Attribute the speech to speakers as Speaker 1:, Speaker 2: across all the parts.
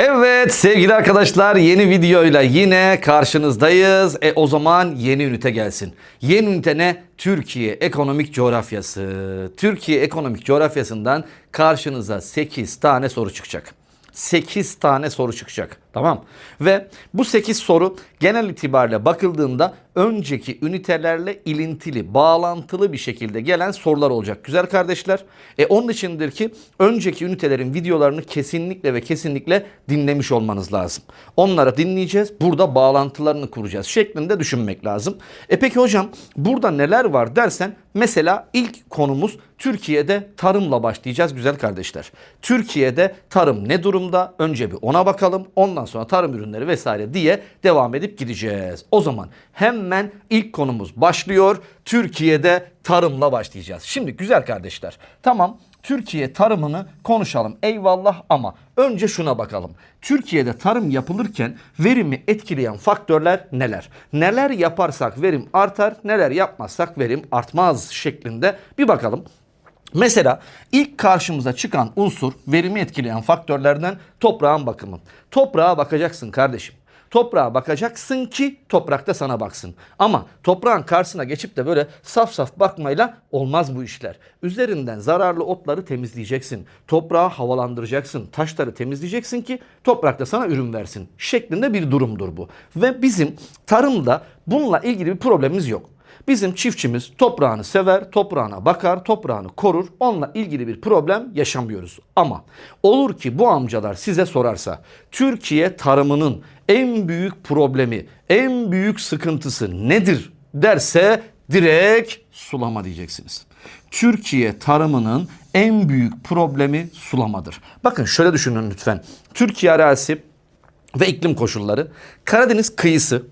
Speaker 1: Evet sevgili arkadaşlar yeni videoyla yine karşınızdayız. E o zaman yeni ünite gelsin. Yeni ünite ne? Türkiye ekonomik coğrafyası. Türkiye ekonomik coğrafyasından karşınıza 8 tane soru çıkacak. 8 tane soru çıkacak. Tamam. Ve bu 8 soru genel itibariyle bakıldığında önceki ünitelerle ilintili, bağlantılı bir şekilde gelen sorular olacak güzel kardeşler. E onun içindir ki önceki ünitelerin videolarını kesinlikle ve kesinlikle dinlemiş olmanız lazım. Onları dinleyeceğiz. Burada bağlantılarını kuracağız şeklinde düşünmek lazım. E peki hocam burada neler var dersen mesela ilk konumuz Türkiye'de tarımla başlayacağız güzel kardeşler. Türkiye'de tarım ne durumda? Önce bir ona bakalım. Ondan sonra tarım ürünleri vesaire diye devam edip gideceğiz. O zaman hemen ilk konumuz başlıyor. Türkiye'de tarımla başlayacağız. Şimdi güzel kardeşler. Tamam Türkiye tarımını konuşalım. Eyvallah ama önce şuna bakalım. Türkiye'de tarım yapılırken verimi etkileyen faktörler neler? Neler yaparsak verim artar, neler yapmazsak verim artmaz şeklinde bir bakalım. Mesela ilk karşımıza çıkan unsur verimi etkileyen faktörlerden toprağın bakımı. Toprağa bakacaksın kardeşim. Toprağa bakacaksın ki toprak da sana baksın. Ama toprağın karşısına geçip de böyle saf saf bakmayla olmaz bu işler. Üzerinden zararlı otları temizleyeceksin. Toprağı havalandıracaksın. Taşları temizleyeceksin ki toprak da sana ürün versin. Şeklinde bir durumdur bu. Ve bizim tarımda bununla ilgili bir problemimiz yok. Bizim çiftçimiz toprağını sever, toprağına bakar, toprağını korur. Onunla ilgili bir problem yaşamıyoruz. Ama olur ki bu amcalar size sorarsa Türkiye tarımının en büyük problemi, en büyük sıkıntısı nedir derse direkt sulama diyeceksiniz. Türkiye tarımının en büyük problemi sulamadır. Bakın şöyle düşünün lütfen. Türkiye arazisi ve iklim koşulları Karadeniz kıyısı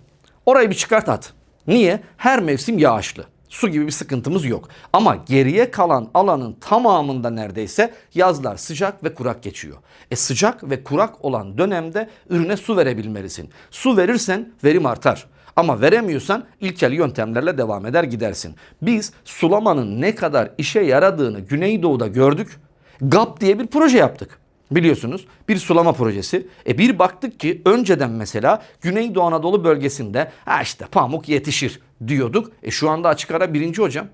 Speaker 1: orayı bir çıkart at. Niye? Her mevsim yağışlı. Su gibi bir sıkıntımız yok. Ama geriye kalan alanın tamamında neredeyse yazlar sıcak ve kurak geçiyor. E sıcak ve kurak olan dönemde ürüne su verebilmelisin. Su verirsen verim artar. Ama veremiyorsan ilkel yöntemlerle devam eder gidersin. Biz sulamanın ne kadar işe yaradığını Güneydoğu'da gördük. GAP diye bir proje yaptık. Biliyorsunuz bir sulama projesi. E bir baktık ki önceden mesela Güneydoğu Anadolu bölgesinde ha işte pamuk yetişir diyorduk. E şu anda açık ara birinci hocam.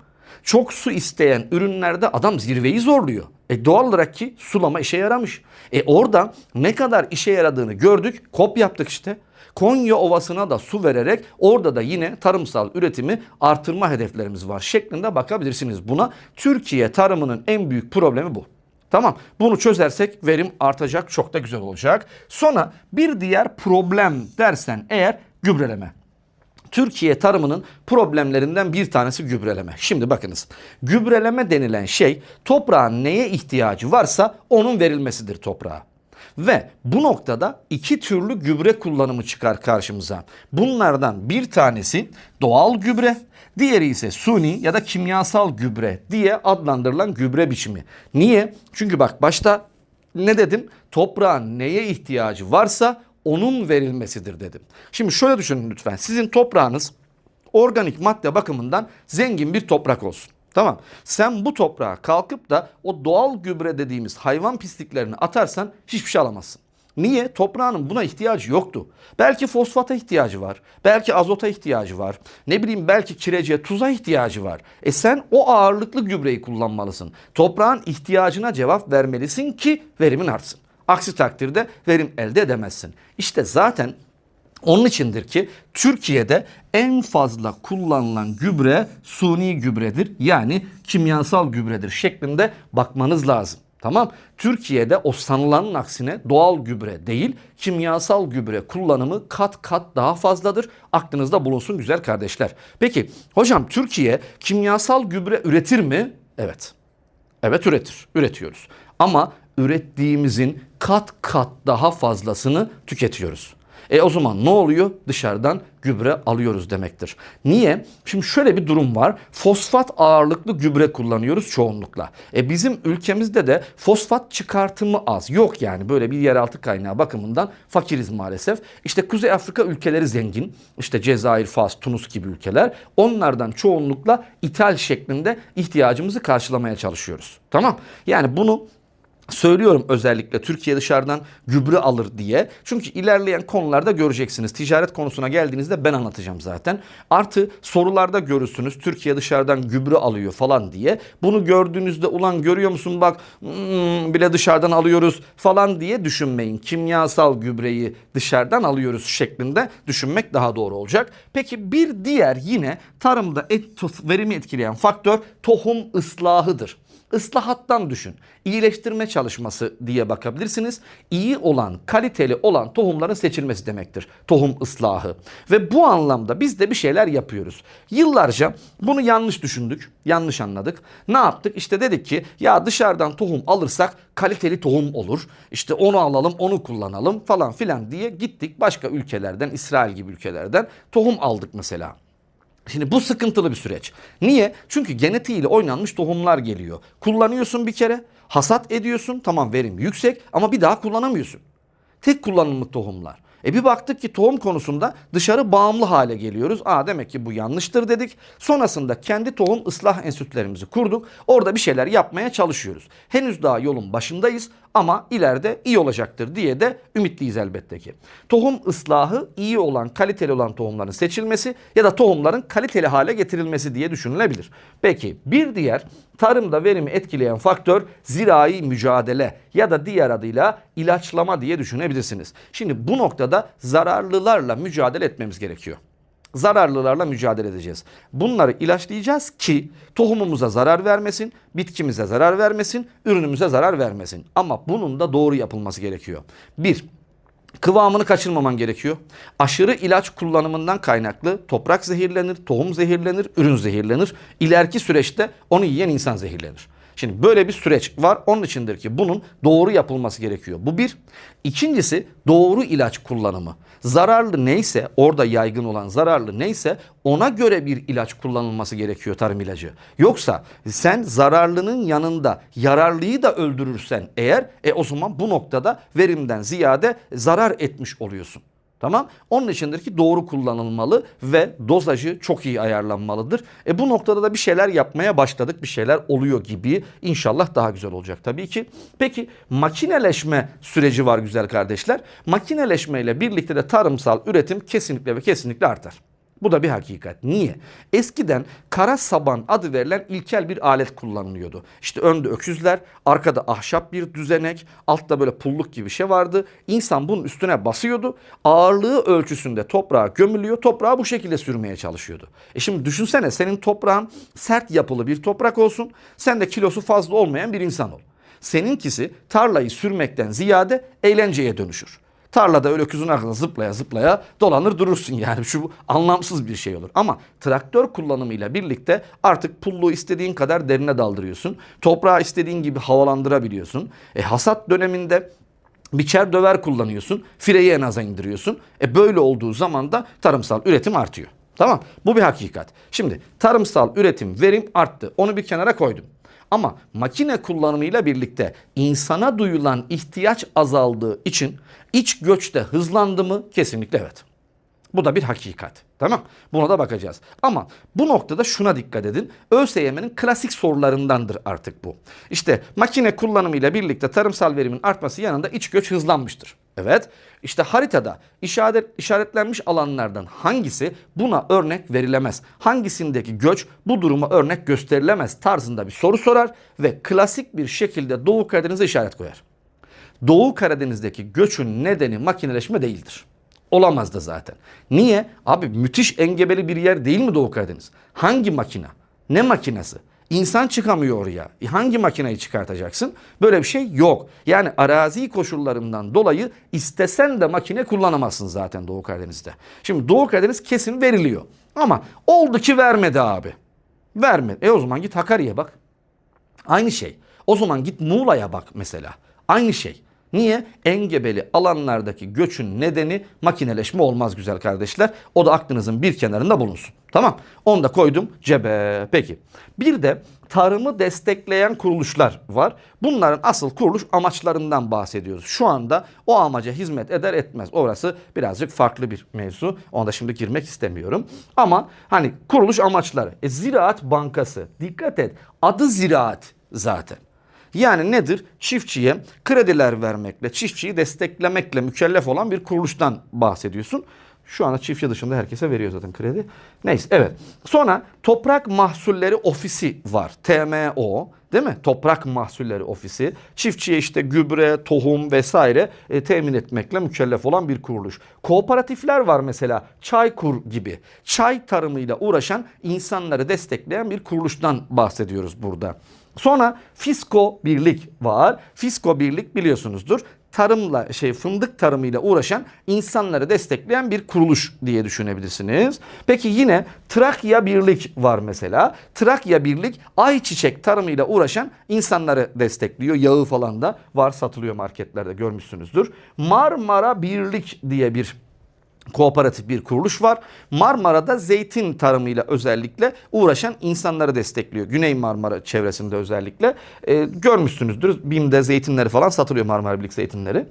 Speaker 1: Çok su isteyen ürünlerde adam zirveyi zorluyor. E doğal olarak ki sulama işe yaramış. E orada ne kadar işe yaradığını gördük. Kop yaptık işte. Konya Ovası'na da su vererek orada da yine tarımsal üretimi artırma hedeflerimiz var şeklinde bakabilirsiniz buna. Türkiye tarımının en büyük problemi bu. Tamam bunu çözersek verim artacak çok da güzel olacak. Sonra bir diğer problem dersen eğer gübreleme. Türkiye tarımının problemlerinden bir tanesi gübreleme. Şimdi bakınız gübreleme denilen şey toprağın neye ihtiyacı varsa onun verilmesidir toprağa. Ve bu noktada iki türlü gübre kullanımı çıkar karşımıza. Bunlardan bir tanesi doğal gübre, diğeri ise suni ya da kimyasal gübre diye adlandırılan gübre biçimi. Niye? Çünkü bak başta ne dedim? Toprağın neye ihtiyacı varsa onun verilmesidir dedim. Şimdi şöyle düşünün lütfen. Sizin toprağınız organik madde bakımından zengin bir toprak olsun. Tamam. Sen bu toprağa kalkıp da o doğal gübre dediğimiz hayvan pisliklerini atarsan hiçbir şey alamazsın. Niye? Toprağın buna ihtiyacı yoktu. Belki fosfata ihtiyacı var. Belki azota ihtiyacı var. Ne bileyim belki kirece, tuza ihtiyacı var. E sen o ağırlıklı gübreyi kullanmalısın. Toprağın ihtiyacına cevap vermelisin ki verimin artsın. Aksi takdirde verim elde edemezsin. İşte zaten onun içindir ki Türkiye'de en fazla kullanılan gübre suni gübredir. Yani kimyasal gübredir şeklinde bakmanız lazım. Tamam. Türkiye'de o sanılanın aksine doğal gübre değil, kimyasal gübre kullanımı kat kat daha fazladır. Aklınızda bulunsun güzel kardeşler. Peki hocam Türkiye kimyasal gübre üretir mi? Evet. Evet üretir. Üretiyoruz. Ama ürettiğimizin kat kat daha fazlasını tüketiyoruz. E o zaman ne oluyor? Dışarıdan gübre alıyoruz demektir. Niye? Şimdi şöyle bir durum var. Fosfat ağırlıklı gübre kullanıyoruz çoğunlukla. E bizim ülkemizde de fosfat çıkartımı az. Yok yani böyle bir yeraltı kaynağı bakımından fakiriz maalesef. İşte Kuzey Afrika ülkeleri zengin. İşte Cezayir, Fas, Tunus gibi ülkeler. Onlardan çoğunlukla ithal şeklinde ihtiyacımızı karşılamaya çalışıyoruz. Tamam? Yani bunu Söylüyorum özellikle Türkiye dışarıdan gübre alır diye. Çünkü ilerleyen konularda göreceksiniz. Ticaret konusuna geldiğinizde ben anlatacağım zaten. Artı sorularda görürsünüz Türkiye dışarıdan gübre alıyor falan diye. Bunu gördüğünüzde ulan görüyor musun bak hmm, bile dışarıdan alıyoruz falan diye düşünmeyin. Kimyasal gübreyi dışarıdan alıyoruz şeklinde düşünmek daha doğru olacak. Peki bir diğer yine tarımda et, verimi etkileyen faktör tohum ıslahıdır. Islahattan düşün. İyileştirme çalışması diye bakabilirsiniz. İyi olan, kaliteli olan tohumların seçilmesi demektir. Tohum ıslahı. Ve bu anlamda biz de bir şeyler yapıyoruz. Yıllarca bunu yanlış düşündük, yanlış anladık. Ne yaptık? İşte dedik ki ya dışarıdan tohum alırsak kaliteli tohum olur. İşte onu alalım, onu kullanalım falan filan diye gittik başka ülkelerden, İsrail gibi ülkelerden tohum aldık mesela. Şimdi bu sıkıntılı bir süreç. Niye? Çünkü genetiğiyle oynanmış tohumlar geliyor. Kullanıyorsun bir kere, hasat ediyorsun, tamam verim yüksek ama bir daha kullanamıyorsun. Tek kullanımlık tohumlar. E bir baktık ki tohum konusunda dışarı bağımlı hale geliyoruz. Aa demek ki bu yanlıştır dedik. Sonrasında kendi tohum ıslah enstitülerimizi kurduk. Orada bir şeyler yapmaya çalışıyoruz. Henüz daha yolun başındayız ama ileride iyi olacaktır diye de ümitliyiz elbette ki. Tohum ıslahı iyi olan, kaliteli olan tohumların seçilmesi ya da tohumların kaliteli hale getirilmesi diye düşünülebilir. Peki bir diğer tarımda verimi etkileyen faktör zirai mücadele ya da diğer adıyla ilaçlama diye düşünebilirsiniz. Şimdi bu noktada zararlılarla mücadele etmemiz gerekiyor zararlılarla mücadele edeceğiz. Bunları ilaçlayacağız ki tohumumuza zarar vermesin, bitkimize zarar vermesin, ürünümüze zarar vermesin. Ama bunun da doğru yapılması gerekiyor. Bir, kıvamını kaçırmaman gerekiyor. Aşırı ilaç kullanımından kaynaklı toprak zehirlenir, tohum zehirlenir, ürün zehirlenir. İleriki süreçte onu yiyen insan zehirlenir. Şimdi böyle bir süreç var. Onun içindir ki bunun doğru yapılması gerekiyor. Bu bir. İkincisi doğru ilaç kullanımı. Zararlı neyse orada yaygın olan zararlı neyse ona göre bir ilaç kullanılması gerekiyor tarım ilacı. Yoksa sen zararlının yanında yararlıyı da öldürürsen eğer e o zaman bu noktada verimden ziyade zarar etmiş oluyorsun. Tamam? Onun içindir ki doğru kullanılmalı ve dozajı çok iyi ayarlanmalıdır. E bu noktada da bir şeyler yapmaya başladık. Bir şeyler oluyor gibi. İnşallah daha güzel olacak tabii ki. Peki makineleşme süreci var güzel kardeşler. Makineleşme ile birlikte de tarımsal üretim kesinlikle ve kesinlikle artar. Bu da bir hakikat. Niye? Eskiden kara saban adı verilen ilkel bir alet kullanılıyordu. İşte önde öküzler, arkada ahşap bir düzenek, altta böyle pulluk gibi bir şey vardı. İnsan bunun üstüne basıyordu. Ağırlığı ölçüsünde toprağa gömülüyor. Toprağı bu şekilde sürmeye çalışıyordu. E şimdi düşünsene senin toprağın sert yapılı bir toprak olsun. Sen de kilosu fazla olmayan bir insan ol. Seninkisi tarlayı sürmekten ziyade eğlenceye dönüşür. Tarlada öyle öküzün arkasında zıplaya zıplaya dolanır durursun yani. Şu anlamsız bir şey olur. Ama traktör kullanımıyla birlikte artık pulluğu istediğin kadar derine daldırıyorsun. Toprağı istediğin gibi havalandırabiliyorsun. E, hasat döneminde biçer döver kullanıyorsun. Fireyi en aza indiriyorsun. E böyle olduğu zaman da tarımsal üretim artıyor. Tamam bu bir hakikat. Şimdi tarımsal üretim verim arttı. Onu bir kenara koydum. Ama makine kullanımıyla birlikte insana duyulan ihtiyaç azaldığı için iç göç de hızlandı mı? Kesinlikle evet. Bu da bir hakikat. Tamam. Buna da bakacağız. Ama bu noktada şuna dikkat edin. ÖSYM'nin klasik sorularındandır artık bu. İşte makine kullanımıyla birlikte tarımsal verimin artması yanında iç göç hızlanmıştır. Evet. İşte haritada işaret, işaretlenmiş alanlardan hangisi buna örnek verilemez? Hangisindeki göç bu duruma örnek gösterilemez tarzında bir soru sorar ve klasik bir şekilde Doğu Karadeniz'e işaret koyar. Doğu Karadeniz'deki göçün nedeni makineleşme değildir. Olamaz da zaten. Niye? Abi müthiş engebeli bir yer değil mi Doğu Karadeniz? Hangi makina? Ne makinesi? İnsan çıkamıyor oraya. E hangi makineyi çıkartacaksın? Böyle bir şey yok. Yani arazi koşullarından dolayı istesen de makine kullanamazsın zaten Doğu Karadeniz'de. Şimdi Doğu Karadeniz kesin veriliyor. Ama oldu ki vermedi abi. Vermedi. E o zaman git Hakkari'ye bak. Aynı şey. O zaman git Muğla'ya bak mesela. Aynı şey. Niye? Engebeli alanlardaki göçün nedeni makineleşme olmaz güzel kardeşler. O da aklınızın bir kenarında bulunsun. Tamam. Onu da koydum cebe. Peki. Bir de tarımı destekleyen kuruluşlar var. Bunların asıl kuruluş amaçlarından bahsediyoruz. Şu anda o amaca hizmet eder etmez. Orası birazcık farklı bir mevzu. Ona da şimdi girmek istemiyorum. Ama hani kuruluş amaçları. E, Ziraat Bankası. Dikkat et. Adı Ziraat zaten. Yani nedir? Çiftçiye krediler vermekle, çiftçiyi desteklemekle mükellef olan bir kuruluştan bahsediyorsun. Şu anda çiftçi dışında herkese veriyor zaten kredi. Neyse evet. Sonra Toprak Mahsulleri Ofisi var. TMO değil mi? Toprak Mahsulleri Ofisi. Çiftçiye işte gübre, tohum vesaire e, temin etmekle mükellef olan bir kuruluş. Kooperatifler var mesela. Çaykur gibi. Çay tarımıyla uğraşan insanları destekleyen bir kuruluştan bahsediyoruz burada. Sonra Fisko Birlik var. Fisko Birlik biliyorsunuzdur tarımla şey fındık tarımıyla uğraşan insanları destekleyen bir kuruluş diye düşünebilirsiniz. Peki yine Trakya Birlik var mesela. Trakya Birlik ayçiçek tarımıyla uğraşan insanları destekliyor. Yağı falan da var satılıyor marketlerde görmüşsünüzdür. Marmara Birlik diye bir kooperatif bir kuruluş var. Marmara'da zeytin tarımıyla özellikle uğraşan insanları destekliyor. Güney Marmara çevresinde özellikle. Ee, görmüşsünüzdür. BİM'de zeytinleri falan satılıyor Marmara Birlik zeytinleri.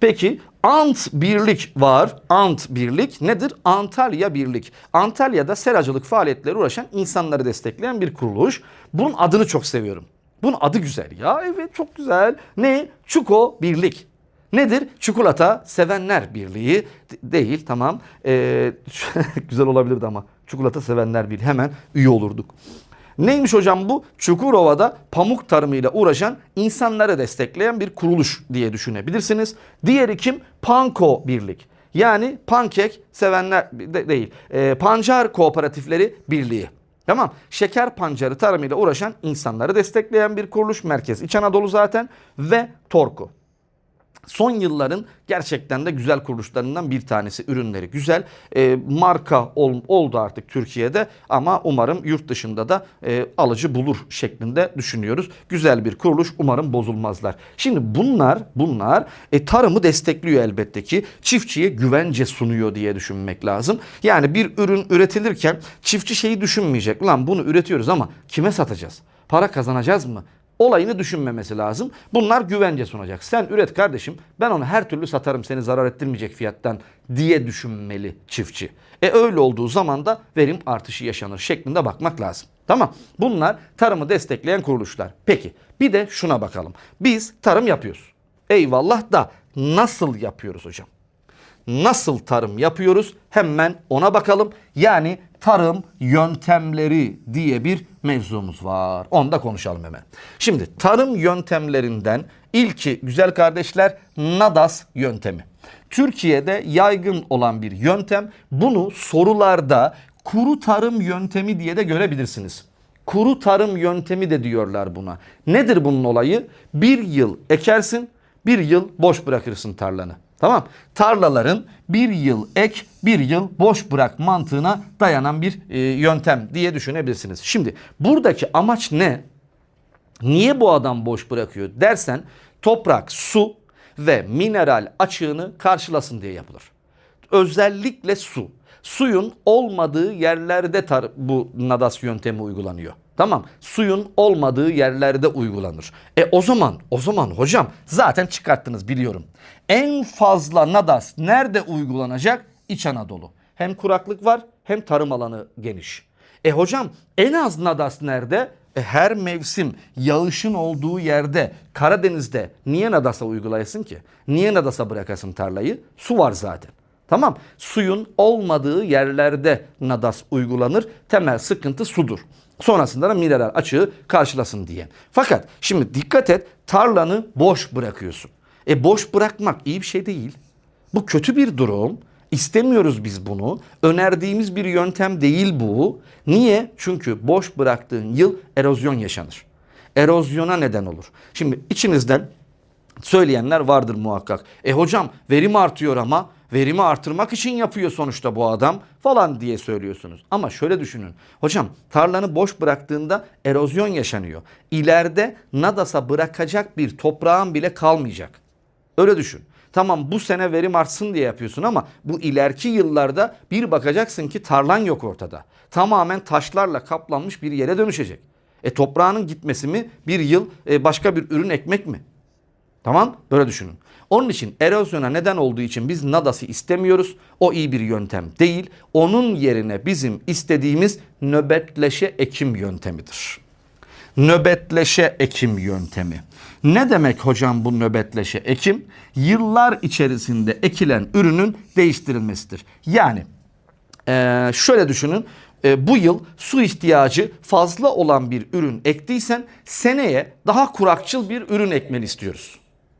Speaker 1: Peki Ant Birlik var. Ant Birlik nedir? Antalya Birlik. Antalya'da seracılık faaliyetleri uğraşan insanları destekleyen bir kuruluş. Bunun adını çok seviyorum. Bunun adı güzel ya. Evet çok güzel. Ne? Çuko Birlik. Nedir? Çikolata sevenler birliği değil tamam. Ee, güzel olabilirdi ama. Çikolata sevenler birliği hemen üye olurduk. Neymiş hocam bu? Çukurova'da pamuk tarımıyla uğraşan insanları destekleyen bir kuruluş diye düşünebilirsiniz. Diğeri kim? Panko Birlik. Yani pankek sevenler de, değil. Ee, pancar kooperatifleri birliği. Tamam. Şeker pancarı tarımıyla uğraşan insanları destekleyen bir kuruluş. Merkez İç Anadolu zaten. Ve Torku. Son yılların gerçekten de güzel kuruluşlarından bir tanesi. Ürünleri güzel. E, marka ol, oldu artık Türkiye'de ama umarım yurt dışında da e, alıcı bulur şeklinde düşünüyoruz. Güzel bir kuruluş. Umarım bozulmazlar. Şimdi bunlar bunlar e, tarımı destekliyor elbette ki. Çiftçiye güvence sunuyor diye düşünmek lazım. Yani bir ürün üretilirken çiftçi şeyi düşünmeyecek. Lan bunu üretiyoruz ama kime satacağız? Para kazanacağız mı? Olayını düşünmemesi lazım. Bunlar güvence sunacak. Sen üret kardeşim ben onu her türlü satarım seni zarar ettirmeyecek fiyattan diye düşünmeli çiftçi. E öyle olduğu zaman da verim artışı yaşanır şeklinde bakmak lazım. Tamam bunlar tarımı destekleyen kuruluşlar. Peki bir de şuna bakalım. Biz tarım yapıyoruz. Eyvallah da nasıl yapıyoruz hocam? Nasıl tarım yapıyoruz? Hemen ona bakalım. Yani tarım yöntemleri diye bir mevzumuz var. Onu da konuşalım hemen. Şimdi tarım yöntemlerinden ilki güzel kardeşler Nadas yöntemi. Türkiye'de yaygın olan bir yöntem. Bunu sorularda kuru tarım yöntemi diye de görebilirsiniz. Kuru tarım yöntemi de diyorlar buna. Nedir bunun olayı? Bir yıl ekersin, bir yıl boş bırakırsın tarlanı. Tamam. Tarlaların bir yıl ek, bir yıl boş bırak mantığına dayanan bir e, yöntem diye düşünebilirsiniz. Şimdi buradaki amaç ne? Niye bu adam boş bırakıyor dersen toprak, su ve mineral açığını karşılasın diye yapılır. Özellikle su. Suyun olmadığı yerlerde tar- bu nadas yöntemi uygulanıyor. Tamam. Suyun olmadığı yerlerde uygulanır. E o zaman, o zaman hocam zaten çıkarttınız biliyorum. En fazla nadas nerede uygulanacak? İç Anadolu. Hem kuraklık var hem tarım alanı geniş. E hocam en az nadas nerede? E her mevsim yağışın olduğu yerde Karadeniz'de niye nadasa uygulayasın ki? Niye nadasa bırakasın tarlayı? Su var zaten. Tamam. Suyun olmadığı yerlerde nadas uygulanır. Temel sıkıntı sudur. Sonrasında da mineral açığı karşılasın diye. Fakat şimdi dikkat et tarlanı boş bırakıyorsun. E boş bırakmak iyi bir şey değil. Bu kötü bir durum. İstemiyoruz biz bunu. Önerdiğimiz bir yöntem değil bu. Niye? Çünkü boş bıraktığın yıl erozyon yaşanır. Erozyona neden olur. Şimdi içinizden söyleyenler vardır muhakkak. E hocam verim artıyor ama verimi artırmak için yapıyor sonuçta bu adam falan diye söylüyorsunuz. Ama şöyle düşünün. Hocam tarlanı boş bıraktığında erozyon yaşanıyor. İleride nadasa bırakacak bir toprağın bile kalmayacak. Öyle düşün. Tamam bu sene verim artsın diye yapıyorsun ama bu ileriki yıllarda bir bakacaksın ki tarlan yok ortada. Tamamen taşlarla kaplanmış bir yere dönüşecek. E toprağının gitmesi mi bir yıl e, başka bir ürün ekmek mi? Tamam böyle düşünün. Onun için erozyona neden olduğu için biz nadası istemiyoruz. O iyi bir yöntem değil. Onun yerine bizim istediğimiz nöbetleşe ekim yöntemidir. nöbetleşe ekim yöntemi. Ne demek hocam bu nöbetleşe ekim? Yıllar içerisinde ekilen ürünün değiştirilmesidir. Yani ee, şöyle düşünün. Ee, bu yıl su ihtiyacı fazla olan bir ürün ektiysen seneye daha kurakçıl bir ürün ekmeni istiyoruz.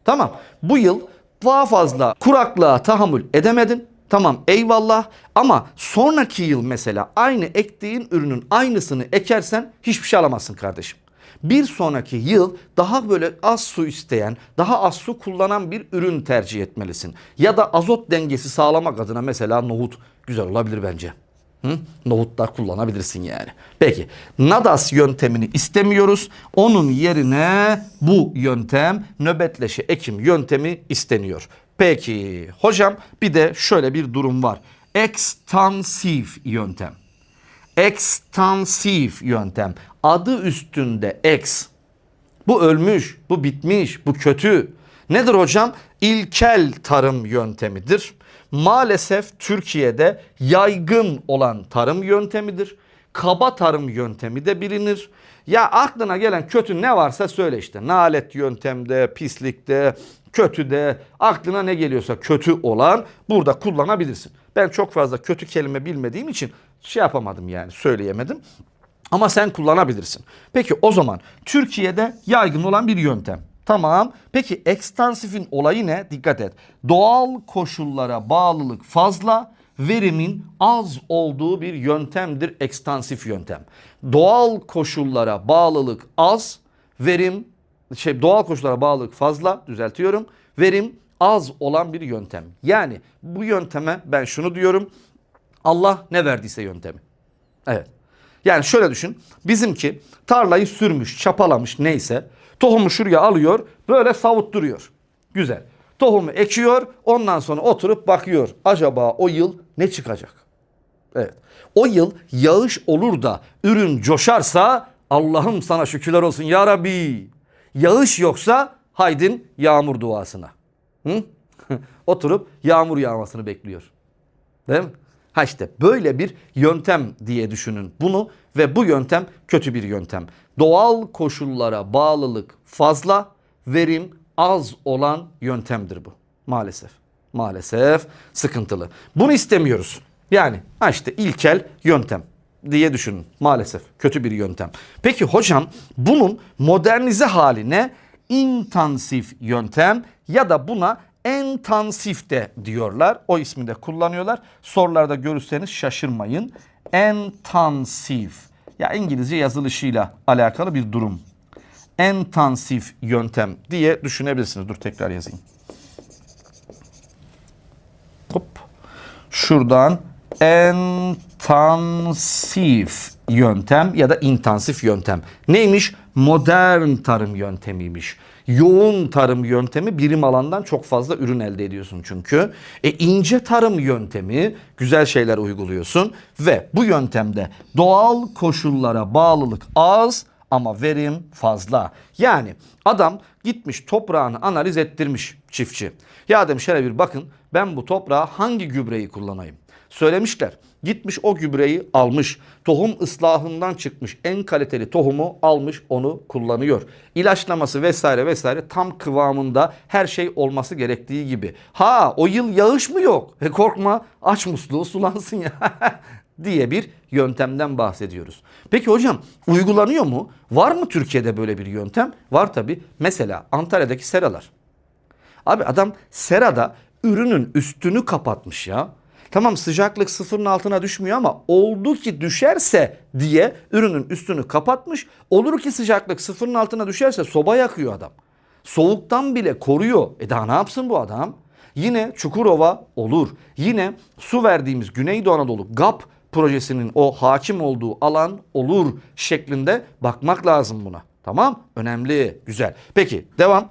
Speaker 1: Tamam. Bu yıl daha fazla kuraklığa tahammül edemedin. Tamam eyvallah ama sonraki yıl mesela aynı ektiğin ürünün aynısını ekersen hiçbir şey alamazsın kardeşim. Bir sonraki yıl daha böyle az su isteyen, daha az su kullanan bir ürün tercih etmelisin. Ya da azot dengesi sağlamak adına mesela nohut güzel olabilir bence. Hı? Nohut da kullanabilirsin yani. Peki Nadas yöntemini istemiyoruz. Onun yerine bu yöntem nöbetleşe ekim yöntemi isteniyor. Peki hocam bir de şöyle bir durum var. Ekstansif yöntem. Ekstansif yöntem. Adı üstünde ex. Bu ölmüş, bu bitmiş, bu kötü. Nedir hocam? İlkel tarım yöntemidir. Maalesef Türkiye'de yaygın olan tarım yöntemidir. Kaba tarım yöntemi de bilinir. Ya aklına gelen kötü ne varsa söyle işte. Nalet yöntemde, pislikte, kötüde, aklına ne geliyorsa kötü olan burada kullanabilirsin. Ben çok fazla kötü kelime bilmediğim için şey yapamadım yani söyleyemedim. Ama sen kullanabilirsin. Peki o zaman Türkiye'de yaygın olan bir yöntem. Tamam. Peki ekstansifin olayı ne? Dikkat et. Doğal koşullara bağlılık fazla, verimin az olduğu bir yöntemdir ekstansif yöntem. Doğal koşullara bağlılık az, verim şey doğal koşullara bağlılık fazla düzeltiyorum. Verim az olan bir yöntem. Yani bu yönteme ben şunu diyorum. Allah ne verdiyse yöntemi. Evet. Yani şöyle düşün. Bizimki tarlayı sürmüş, çapalamış neyse. Tohumu şuraya alıyor, böyle savutturuyor. Güzel. Tohumu ekiyor, ondan sonra oturup bakıyor. Acaba o yıl ne çıkacak? Evet. O yıl yağış olur da ürün coşarsa Allah'ım sana şükürler olsun ya Rabbi. Yağış yoksa haydin yağmur duasına. Hı? Oturup yağmur yağmasını bekliyor. Değil mi? Ha işte böyle bir yöntem diye düşünün bunu ve bu yöntem kötü bir yöntem. Doğal koşullara bağlılık fazla, verim az olan yöntemdir bu. Maalesef. Maalesef sıkıntılı. Bunu istemiyoruz. Yani işte ilkel yöntem diye düşünün. Maalesef kötü bir yöntem. Peki hocam bunun modernize haline intensif yöntem ya da buna entansif de diyorlar. O ismi de kullanıyorlar. Sorularda görürseniz şaşırmayın. Entansif. Ya İngilizce yazılışıyla alakalı bir durum. Entansif yöntem diye düşünebilirsiniz. Dur tekrar yazayım. Hop. Şuradan entansif yöntem ya da intensif yöntem. Neymiş? Modern tarım yöntemiymiş. Yoğun tarım yöntemi birim alandan çok fazla ürün elde ediyorsun çünkü. E ince tarım yöntemi güzel şeyler uyguluyorsun ve bu yöntemde doğal koşullara bağlılık az ama verim fazla. Yani adam gitmiş toprağını analiz ettirmiş çiftçi. Ya demiş hele bir bakın ben bu toprağa hangi gübreyi kullanayım? Söylemişler. Gitmiş o gübreyi almış. Tohum ıslahından çıkmış. En kaliteli tohumu almış onu kullanıyor. İlaçlaması vesaire vesaire tam kıvamında her şey olması gerektiği gibi. Ha o yıl yağış mı yok? E korkma aç musluğu sulansın ya. diye bir yöntemden bahsediyoruz. Peki hocam uygulanıyor mu? Var mı Türkiye'de böyle bir yöntem? Var tabi. Mesela Antalya'daki seralar. Abi adam serada ürünün üstünü kapatmış ya. Tamam sıcaklık sıfırın altına düşmüyor ama oldu ki düşerse diye ürünün üstünü kapatmış. Olur ki sıcaklık sıfırın altına düşerse soba yakıyor adam. Soğuktan bile koruyor. E daha ne yapsın bu adam? Yine Çukurova olur. Yine su verdiğimiz Güneydoğu Anadolu GAP projesinin o hakim olduğu alan olur şeklinde bakmak lazım buna. Tamam? Önemli. Güzel. Peki devam.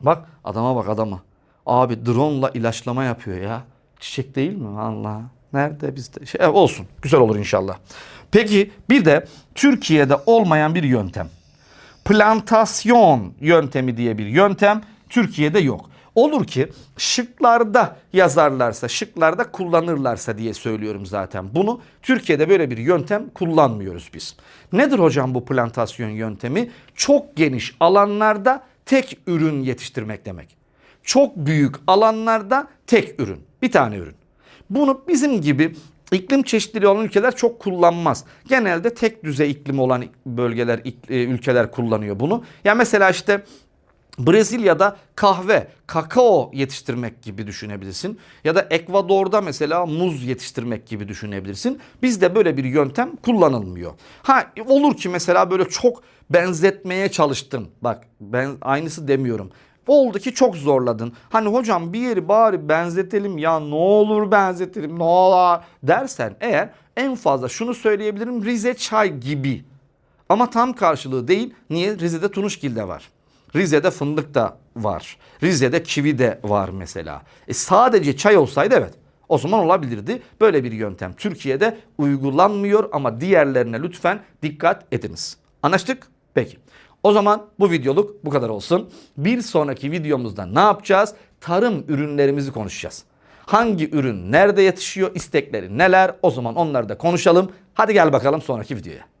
Speaker 1: Bak adama bak adama. Abi drone'la ilaçlama yapıyor ya. Çiçek değil mi? Allah. Nerede bizde? Şey, olsun. Güzel olur inşallah. Peki bir de Türkiye'de olmayan bir yöntem. Plantasyon yöntemi diye bir yöntem Türkiye'de yok. Olur ki şıklarda yazarlarsa, şıklarda kullanırlarsa diye söylüyorum zaten. Bunu Türkiye'de böyle bir yöntem kullanmıyoruz biz. Nedir hocam bu plantasyon yöntemi? Çok geniş alanlarda tek ürün yetiştirmek demek. Çok büyük alanlarda tek ürün, bir tane ürün. Bunu bizim gibi iklim çeşitliliği olan ülkeler çok kullanmaz. Genelde tek düzey iklim olan bölgeler, e, ülkeler kullanıyor bunu. Ya mesela işte Brezilya'da kahve, kakao yetiştirmek gibi düşünebilirsin. Ya da Ekvador'da mesela muz yetiştirmek gibi düşünebilirsin. Bizde böyle bir yöntem kullanılmıyor. Ha olur ki mesela böyle çok benzetmeye çalıştın. Bak ben aynısı demiyorum. Oldu ki çok zorladın. Hani hocam bir yeri bari benzetelim ya ne olur benzetelim ne olur dersen eğer en fazla şunu söyleyebilirim Rize çay gibi. Ama tam karşılığı değil. Niye? Rize'de Tunuşgil de var. Rize'de fındık da var. Rize'de kivi de var mesela. E sadece çay olsaydı evet. O zaman olabilirdi. Böyle bir yöntem Türkiye'de uygulanmıyor ama diğerlerine lütfen dikkat ediniz. Anlaştık? Peki. O zaman bu videoluk bu kadar olsun. Bir sonraki videomuzda ne yapacağız? Tarım ürünlerimizi konuşacağız. Hangi ürün nerede yetişiyor, istekleri neler? O zaman onları da konuşalım. Hadi gel bakalım sonraki videoya.